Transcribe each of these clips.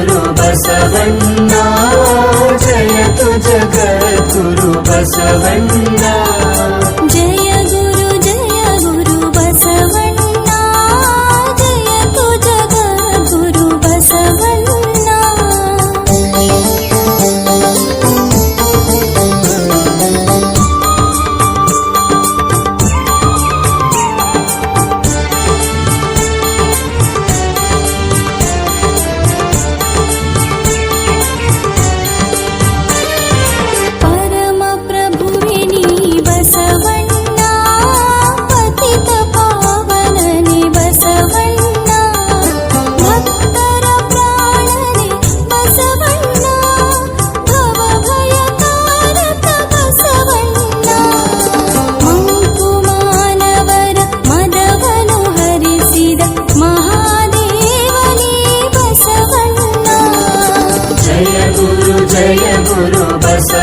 जगद्गुरु बसवन्ना जयतु जगद्गुरु बसवन्ना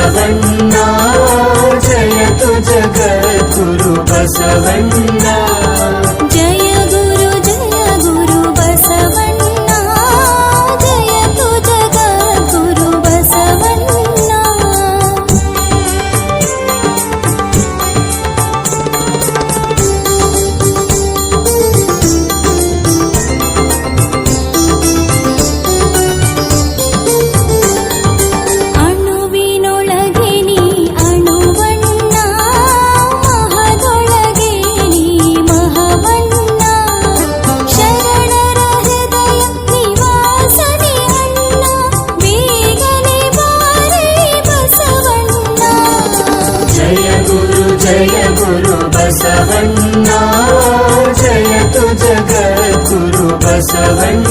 அவன் ಬಸವಣ್ಣ